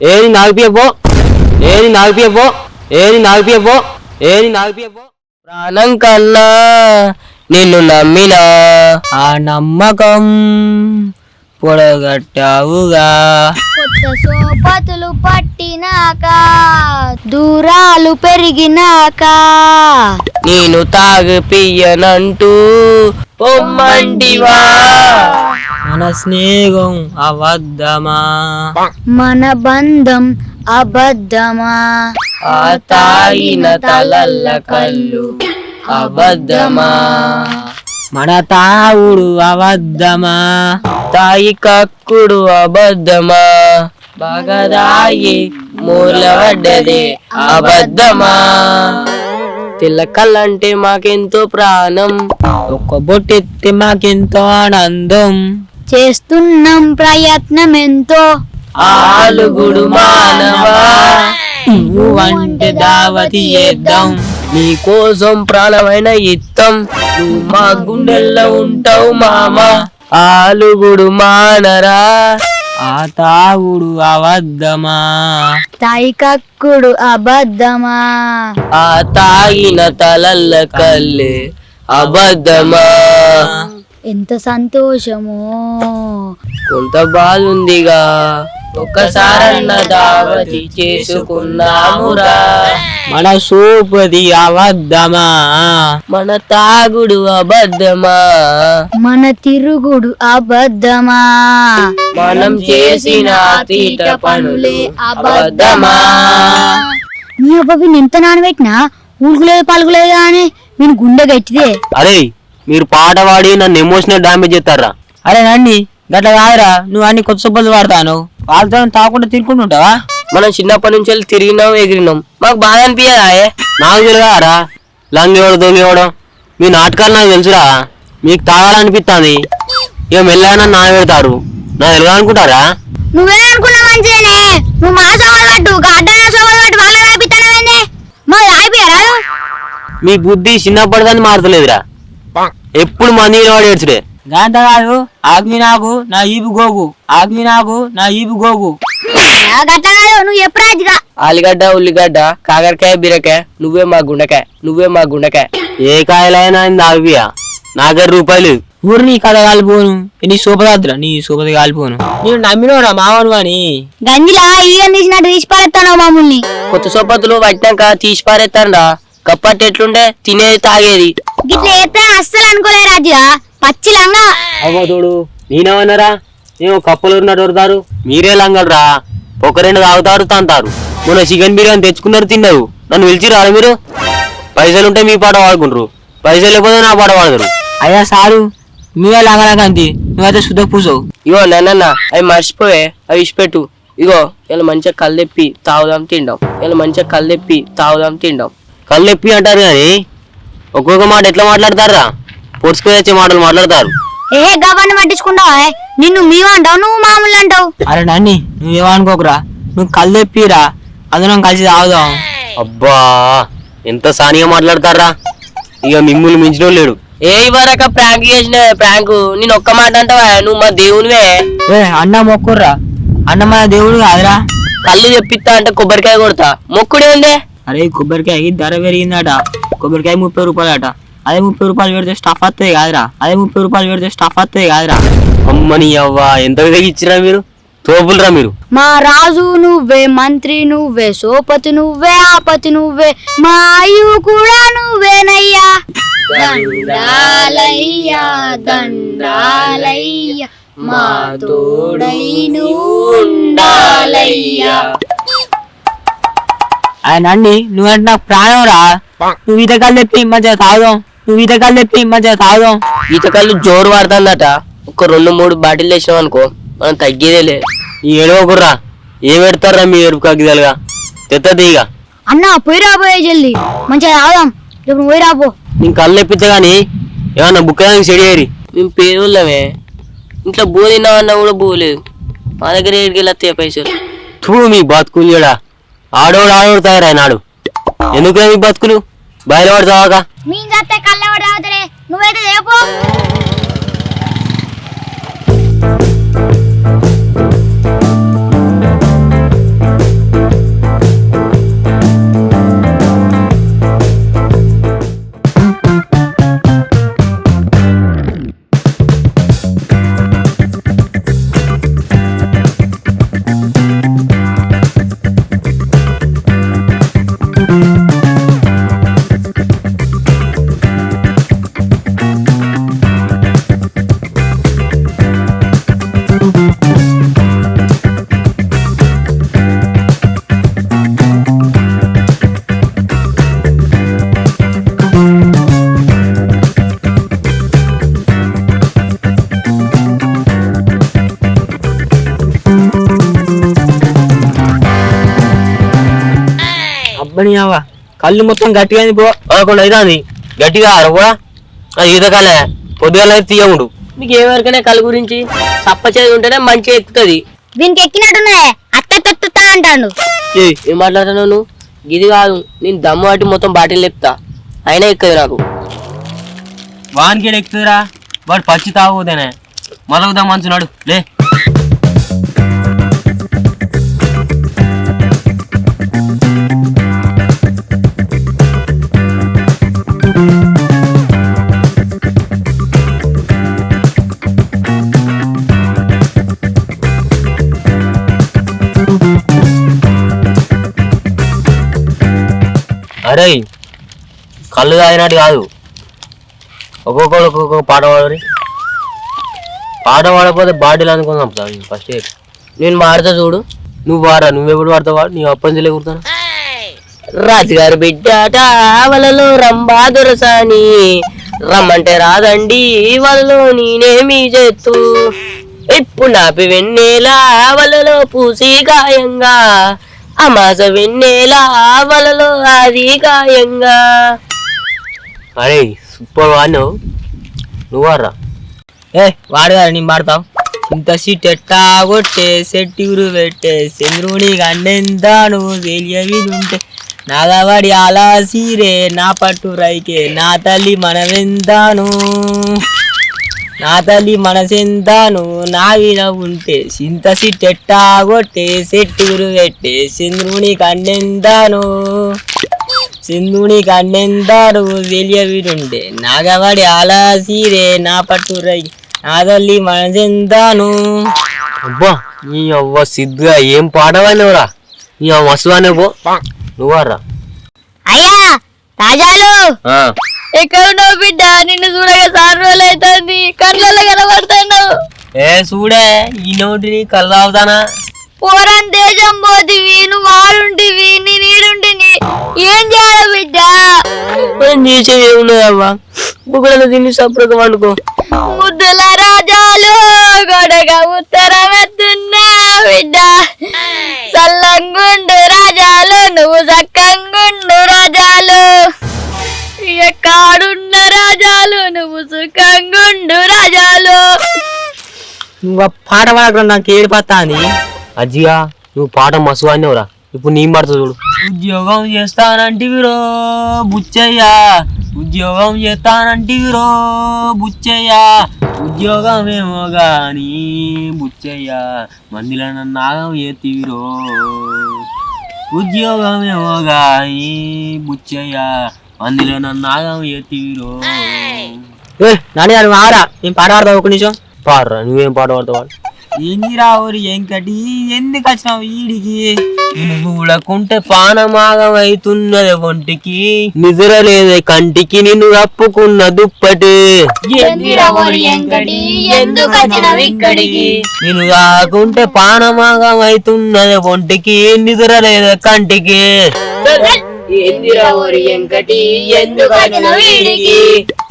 ఏది నాగిపియపో ఏది నాగిపియపో ఏది నాగిపియపో ఏది నాగిపియపో ప్రాణం కన్నా నిన్ను నమ్మినా. ఆ నమ్మకం పొడగట్టావుగా. కొత్త సోపతులు పట్టినాక దూరాలు పెరిగినాక. నేను తాగి పియ్యనంటూ పొమ్మంటివా మన స్నేహం అబద్ధమా? మన బంధం అబద్ధమా? ఆ తాగిన తలల్ల కళ్ళు అబద్ధమా? మన తావుడు అబద్ధమా? తాయి కక్కుడు అబద్ధమా? బాగా తాగి అబద్ధమా? తిలకలంటే మాకెంతో ప్రాణం ఒక్క బొట్టెత్తి మాకెంతో ఆనందం. చేస్తున్నాం ప్రయత్నం ఎంతో ఆలుగుడు మానవా నువ్వు అంటే దావతి చేద్దాం నీ కోసం ప్రాణమైన ఇత్తం. నువ్వు మా గుండెల్లో ఉంటావు మామ. ఆలుగుడు మానరా ఆ తాగుడు అబద్ధమా తాయి కక్కుడు అబద్ధమా. ఆ తాగిన తలల్ల కల్లే అబద్ధమా. ఎంత సంతోషమో. కొంత బాధ ఉందిగా ఒక్కసారన్న దావతి చేసుకున్నామురా. మన సూపది అబద్ధమా మన తాగుడు అబద్ధమా? మన తిరుగుడు అబద్ధమా? మనం చేసిన తీట పనులే అబద్ధమా? నీ అబ్బాయి ఎంత నానబెట్టినా? ఊరుకులేదు పలుకులేదు కానీ నేను గుండె గట్టిదే. అరే మీరు పాట పాడి నన్ను ఎమోషనల్ డామేజ్ చేస్తారా? అరే నండి గట్ల కాదురా నువ్వు అన్ని కొత్త సొబ్బలు వాడతాను వాళ్ళతో తాకుండా తిరుకుంటుంటావా మనం చిన్నప్పటి నుంచి వెళ్ళి తిరిగినాం ఎగిరినాం. మాకు బాధ అనిపించదా నాకు తెలియదారా లంగేవడం దొంగేవడం మీ నాటకాలు నాకు తెలుసురా. మీకు తాగాలనిపిస్తుంది ఇక మెల్లగా నా పెడతారు నా తెలియదు అనుకుంటారా నువ్వే అనుకున్నా మంచిగానే. నువ్వు మా సోమలు పట్టు గడ్డ సోమలు పట్టు వాళ్ళ రాపిస్తానవేంది మా రాయిపోయారా మీ బుద్ధి చిన్నప్పటిదాన్ని మారతలేదురా. ఎప్పుడు మంది వాడు ఏడ్చుడే? గాంత కాదు ఆగ్మి నాకు నా ఈపు గోగు. ఆగ్మి నాకు నా ఈపు గోగు. నువ్వు ఎప్పుడు ఆలుగడ్డ ఉల్లిగడ్డ కాకరకాయ బీరకాయ నువ్వే మా గుండకాయ నువ్వే మా గుండకాయ. ఏ కాయలైనా ఆగియా నాగర్ రూపాయలు. ఊరు నీ కథ కాలిపోను. నీ సూపదాద్ర నీ సూపది కాలిపోను. నేను నమ్మినోరా మావను అని గంజిలా ఇయ్యం తీసినట్టు తీసి కొత్త సోపతులు పట్టినాక తీసి పారేస్తారా కప్పటి ఎట్లుండే తినేది తాగేది. గిట్ల అస్సలు అనుకోలే రాజుగా పచ్చి లంగా. అవ్వతోడు నేనేమన్నారా? నేను కప్పలు ఉన్నట్టు మీరే లంగలరా? ఒక రెండు తాగుతారు తంతారు మొన్న చికెన్ బిర్యానీ తెచ్చుకున్నారు తిన్నారు. నన్ను పిలిచిరా మీరు? పైసలు ఉంటే మీ పాట వాడుకుంటారు పైసలు లేకపోతే నా పాట వాడతారు అయ్యా సారు మీవే లాగలాగంతి నువ్వైతే శుద్ధ పూసవు ఇగో నాన్న అవి మర్చిపోయే అవి ఇచ్చిపెట్టు. ఇగో ఇలా మంచిగా కళ్ళు తెప్పి తాగుదాం తిందాం. ఇలా మంచిగా కళ్ళు తెప్పి తాగుదాం తిందాం. కళ్ళు తెప్పి అంటారు కానీ ఒక్కొక్క మాట ఎట్లా మాట్లాడతారా పొడుచుకొని వచ్చే మాటలు మాట్లాడతారు. ఏ గవ్వని పట్టించుకుంటావా నిన్ను మేము అంటావు నువ్వు మామూలు అంటావు. అరే నన్ని నువ్వేమనుకోకురా నువ్వు కళ్ళు తెప్పిరా అందరం కలిసి తాగుదాం. అబ్బా ఎంత సానిగా మాట్లాడతారా ఇక మిమ్ములు మించిన లేడు ఏ వరక ప్రాంక్ చేసిన ప్రాంక్. నేను ఒక్క మాట అంటావా నువ్వు మా దేవునివే? ఏ అన్న మొక్కుర్రా? అన్న మన దేవుడు కాదురా. కళ్ళు తెప్పిస్తా అంటే కొబ్బరికాయ కొడతా. మొక్కుడేందే అరే ఈ కొబ్బరికాయకి ధర పెరిగిందట. కొబ్బరికాయ ముప్పై రూపాయలట అదే ముప్పై రూపాయలు పెడితే స్టఫ్ వస్తుంది కాదురా. అదే ముప్పై రూపాయలు పెడితే స్టఫ్ వస్తుంది కాదురా. అమ్మని అవ్వా ఎంత తెగిచ్చిరా మీరు? తోపులరా మీరు? మా రాజు నువ్వే మంత్రి నువ్వే సోపతి నువ్వే ఆపతి నువ్వే మా అయ్యు కూడా నువ్వేనయ్యా. దండాలయ్యా దండాలయ్యా మా తోడై ఉండాలయ్యా ఆయన అండి నువ్వంటే నాకు ప్రాణం రా. నువ్వు ఈత కళ్ళు తెప్పి మంచిగా తాగుదాం. నువ్వు ఈత కళ్ళు తెప్పి మంచిగా తాగుదాం. జోరు వాడుతుందట ఒక రెండు మూడు బాటిల్ వేసినాం అనుకో మనం తగ్గేదేలే. ఈ ఏడవకుర్రా ఏం పెడతారా మీ ఎరుపు కగ్గిదలుగా తెత్తది ఇక అన్న పోయి రాబోయే జల్ది. మంచిగా తాగుదాం. రేపు నువ్వు పోయి రాబో నేను కళ్ళు ఎప్పితే కానీ ఏమన్నా బుక్కడానికి చెడి ఏరి. మేము పేదోళ్ళమే. ఇంట్లో బూ తిన్నామన్నా కూడా బోలేదు మా దగ్గర ఏడికి వెళ్ళొస్తాయి పైసలు? తూ మీ బతుకులు చూడా ఆడోడు ఆడోడు తయారైనాడు. ఎందుకు బతుకులు? బయలువాడు చావక మీ చేస్తే కళ్ళెవడు తాగుతారే నువ్వైతే కళ్ళు మొత్తం గట్టిగా అయింది పో పదకొండు అవుతుంది గట్టిగా ఆరు కూడా. అది ఈతకాలే పొద్దుగాల తీయముడు. నీకు ఏమరికనే కళ్ళు గురించి సప్ప చేసి ఉంటేనే మంచిగా ఎక్కుతుంది. వీనికి ఎక్కినట్టున్నాయే అత్త తత్త అంటాడు. ఏయ్, ఏం మాట్లాడుతున్నావు నువ్వు? ఇది కాదు నేను దమ్ము అట్టి మొత్తం బాటిల్ లేపుతా. అయినా ఎక్కదు నాకు. వానికి ఎక్కుతురా వాడు పచ్చి తాగుదేనే మలగుదా మంచున్నాడు లే. అరే కళ్ళు తాగినట్టు కాదు. ఒక్కొక్కరు ఒక్కొక్క పాట పాడరి పాట పాడకపోతే బాటిల్ అనుకుందాం ఫస్ట్ ఎయిడ్ నేను పాడతా చూడు. నువ్వు వారా నువ్వెప్పుడు పాడతావు? వాడు నీ అప్పంజలే కుడతాను రాజుగారు బిడ్డాట వలలో రంభా దొరసాని. రమ్మంటే రాదండి వలలో నేనేమి చేస్తూ ఎప్పుడు నాపి వెన్నెలా వలలో పూసి గాయంగా. అమాస వెన్నెలా వలలో అది గాయంగా. అరే సూపర్ వాడినావు నువ్వారా? ఏ వాడు కదా నేను పాడతావు ఇంత సీట్ ఎట్టా కొట్టే సెట్టిగురు పెట్టే చంద్రుని గండెంతాను తెలియవి ఉంటే నాగవాడి అలా సీరే నా పట్టు రైకే నా తల్లి మనమెంతాను. నా తల్లి మనసెంతాను నా విన ఉంటే సింత సీట్ ఎట్టా కొట్టే సెట్టిగురు పెట్టే. చంద్రుని కన్నెంతాను సింధుని కన్నెంతారు తెలియవిడుండే. నాగవాడి అలా సీరే నా పట్టు రై నా తల్లి మనసెంతాను అబ్బా నీ అవ్వ సిద్ధుగా ఏం పాట వాడినవురా నీ అవ్వ మస్తువానే పో. నువ్వారా అయ్యా రాజాలు ఎక్కడున్నావు బిడ్డ? నిన్ను చూడగా సార్ రోజులు అవుతుంది కళ్ళల్లో కనబడుతున్నావు. ఏ చూడే ఈ నోటిని కళ్ళు తాగుతానా? పోరన్ దేశం పోతివి నువ్వు వాడుంటివి నీ ఏం చేయాలి బిడ్డ? ఏం చేసేది ఏమున్నదవ్వా బుక్కులను తిని సపరేట్గా వండుకో. ముద్దుల రాజాలు గొడగ ఉత్తరం ఎత్తున్నా బిడ్డ. సల్లంగుండు రాజాలు నువ్వు సక్కంగుండు. సుఖంగుండు రాజాలు. నువ్వు ఆ పాట పాడకుండా నాకు ఏడిపోతా అని అజ్జిగా నువ్వు పాట మస్తు వాడినవురా ఇప్పుడు నీ పాడుతా చూడు. ఉద్యోగం చేస్తానంటివిరో బుచ్చయ్యా. ఉద్యోగం చేస్తానంటివిరో బుచ్చయ్యా. ఉద్యోగం ఏమో గాని బుచ్చయ్యా. మందిలో నన్ను నాగం ఎత్తివిరో ఉద్యోగం ఏమో గాని బుచ్చయ్యా. మందిలో నన్ను నాగం ఎత్తివిరో నాని గారు ఆరా నేను పాట పాడతావు ఒక నిమిషం? పాడరా నువ్వేం పాట పాడతావు? ఏంది రావురి వెంకటి? ఎందుకు వచ్చినావు ఈడికి? నిన్ను చూడకుంటే పానమాగం అవుతున్నది ఒంటికి. నిద్ర లేదే కంటికి నిన్ను కప్పుకున్న దుప్పటి. నిన్ను కాకుంటే పానమాగం అవుతున్నది ఒంటికి నిద్ర లేదే కంటికి.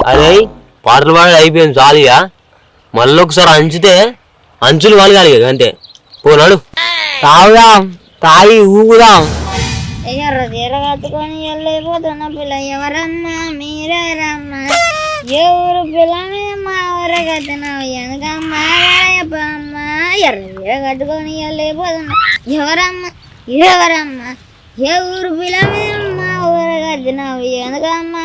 అరే పాటలు పాడి అయిపోయింది చాలుగా మళ్ళీ ఒకసారి అంచితే అంచులు వాళ్ళగాలి కదా అంతే. పోనాడు తాగుదాం తాగి ఊగుదాం. ఎర్ర చీర కట్టుకొని వెళ్ళిపోతున్న పిల్ల ఎవరమ్మా మీరెవరమ్మా ఏ ఊరు పిల్లని మా ఊరు కట్టినావు వెనకమ్మా రాయప్పమ్మా. ఎర్ర చీర కట్టుకొని వెళ్ళిపోతున్నా ఎవరమ్మా ఎవరమ్మా. ఏ ఊరు పిల్లని మా ఊరు కట్టినావు వెనకమ్మా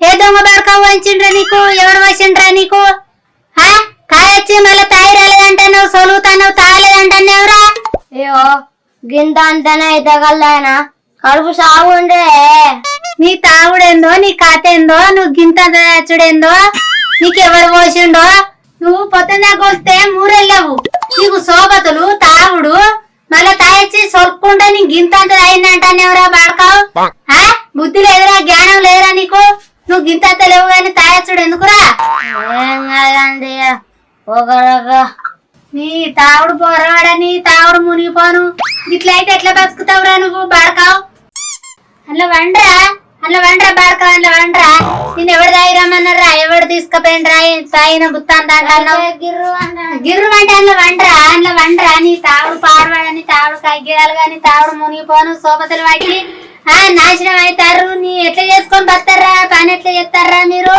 ఏ దొంగ బాడకావు వంచిండ్రా నీకు? ఎవడు వచ్చిండ్రా నీకు? హా కాయొచ్చి మళ్ళీ తాయి రాలేదంటున్నావు సొలుగుతావు తాగలేదంటున్నావురా అయ్యో గింత అంతనే కల్లాయన కడుపు సాగుండే నీ తాగుడేందో నీ కథ ఏందో నువ్వు గింత తెచ్చుడేందో నీకెవడు పోసిండో? నువ్వు పొద్దున్నే కొలితే మూరెళ్ళవు. నీకు సోబతులు తాగుడు మళ్ళా తాగొచ్చి సొలుపుకుంటే నీ గింత అంత అయిందంటానేవరా బాడకావు? బుద్ధి లేదురా జ్ఞానం లేదురా నీకు? నువ్వు గింత లేవు కానీ తాగొచ్చుడు ఎందుకురా? ఏం కాదండి ఒకరగా నీ తాగుడు పోరాడని తాగుడు మునిగిపోను. ఇట్లయితే ఎట్లా బతుకుతావురా నువ్వు బాడకావు? అట్లా వండరా అట్లా వండరా బాడకావు అట్లా వండరా. నేను ఎవరు తాగిరమ్మన్నారా ఎవరు తీసుకుపోయినరా తాగిన బుత్తాన్ దాంట్లో గిర్రు అన్న గిర్రు అంటే అందులో వండరా అందులో వండరా. నీ తాగుడు పాడవాడని తాగుడు కగ్గిరాలు గాని తాగుడు మునిగిపోను. సోపతలు వాటి నాశనం అవుతారు నీ ఎట్లా చేసుకొని బతారా పని ఎట్లా చేస్తారా మీరు?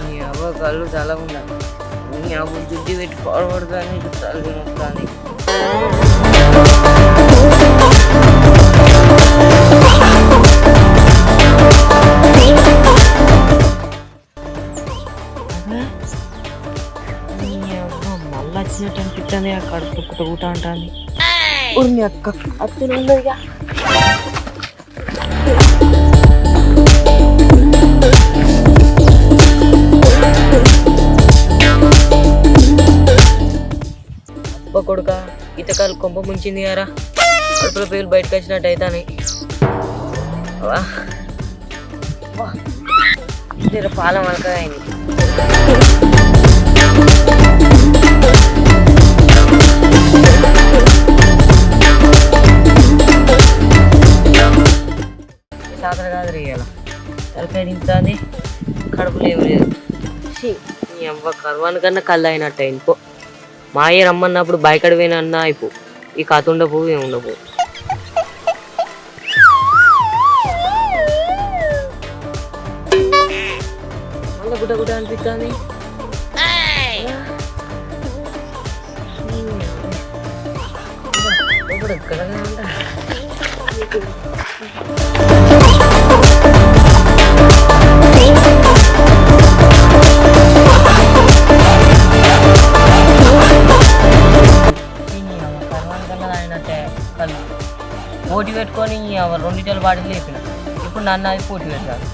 నీ అవ్వ కళ్ళు చాలా ఉన్నాయి నీ అవ్వ దుడ్డి పెట్టి పాడబడతాను తల్లి నొప్పుతాను ఆ కడుపు కుట కుట అంటుంది మీ అక్క అత్తలు కొడుక ఈతకాలు కొంప ముంచింది గారా. కడుపులో పేలు బయటకు వచ్చినట్టు అవుతాని పాల మలక అయింది. చేతలు కాదు రేయాల తలకాయ దింపుతుంది కడుపులో ఏమి లేదు నీ అవ్వ కర్వానికన్నా కళ్ళు అయినట్టు అయిపో మా అయ్య రమ్మన్నప్పుడు బయకడ పోయినా అయిపో ఈ కథ ఉండపో ఏమి ఉండపో అనిపిస్తుంది గుడ్డ గుడ్డ అనిపిస్తుంది పోటీ పెట్టుకొని రెండిటలు బాటిల్ లేపిన. ఇప్పుడు నన్ను అది పోటీ పెట్టాను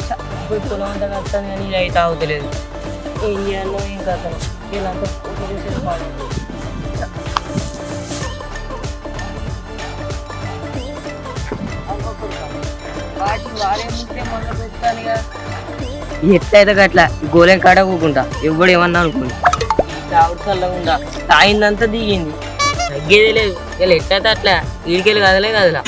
ఛ, పోయి పొలం అంతా కలుస్తాను కానీ ఇలా అయితే అవుతలేదు ఏం చేయాలో ఏం పోటీ చేసేది బాగుంది ఎట్లయితే గట్ల గోలెం కాడ కూకుంటా. ఎవడు ఏమన్నా అనుకోండి తాగుడు తాగిందంతా దిగింది. తగ్గేదే లేదు ఇలా ఎట్లయితే అట్లా వీడికెళ్ళి కదలే కదలా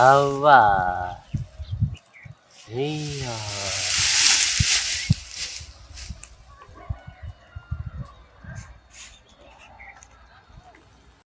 అవ్వా అయ్యా